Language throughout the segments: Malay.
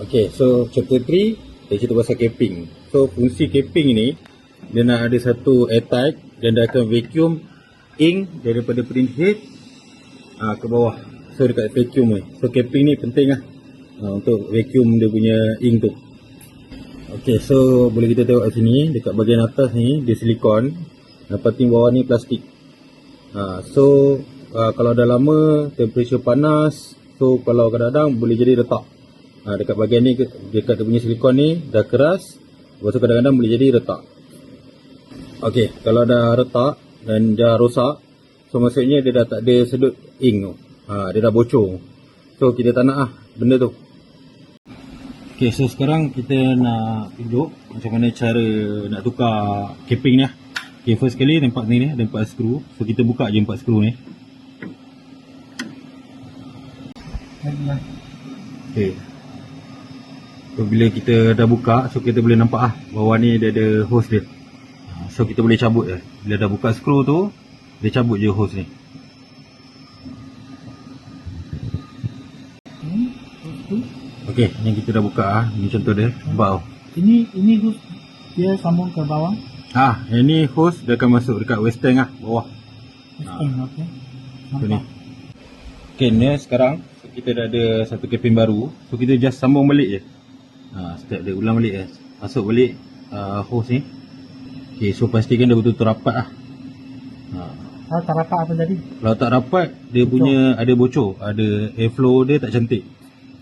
Okay, so chapter 3 dia cerita pasal capping. So fungsi capping ni dia nak ada satu airtight dan dia akan vacuum ink daripada print head uh, ke bawah. So dekat vacuum ni. So capping ni penting lah uh, untuk vacuum dia punya ink tu. Okay, so boleh kita tengok kat sini dekat bahagian atas ni dia silikon. Lepas tu bawah ni plastik. Uh, so uh, kalau dah lama temperature panas so kalau kadang-kadang boleh jadi retak. Ha, dekat bahagian ni dekat dia punya silikon ni dah keras lepas tu kadang-kadang boleh jadi retak. Ok kalau dah retak dan dah rosak so maksudnya dia dah tak ada sedut ink tu. Ha, dia dah bocor. So kita tak nak lah benda tu. Ok so sekarang kita nak tunjuk macam mana cara nak tukar capping ni lah ok first sekali nampak ni ni ada 4 skru. So kita buka je 4 skru ni. Ok So bila kita dah buka so kita boleh nampak ah bawah ni dia ada hose dia. Ha, so kita boleh cabut je. Bila dah buka skru tu dia cabut je hose ni. Okey, ni kita dah buka ah. Ni contoh dia. Nampak tau. Ini ini hose dia sambung ke bawah. Ah, yang ni hose dia akan masuk dekat waste tank ah bawah. Ha. Okey. Tu ni. Okey, ni sekarang so, kita dah ada satu keping baru. So kita just sambung balik je. Ha, step dia ulang balik eh. Masuk balik uh, hose ni. Okay, so pastikan dia betul-betul rapat lah. Ha. Kalau tak rapat apa jadi? Kalau tak rapat, dia bocor. punya ada bocor. Ada airflow dia tak cantik.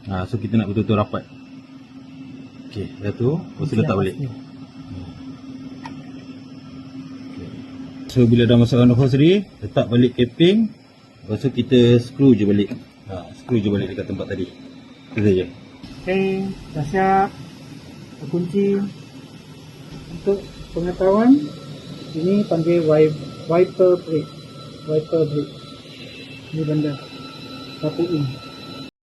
Ha, so kita nak betul-betul rapat. Okay, dah tu. Lepas tu letak balik. Okay. So bila dah masukkan hose tadi, letak balik capping. Lepas tu kita screw je balik. Ha, screw je balik dekat tempat tadi. Itu saja. Okey, dah siap. Kunci untuk pengetahuan ini panggil wiper brake. Wiper brake. Ini benda. Satu in.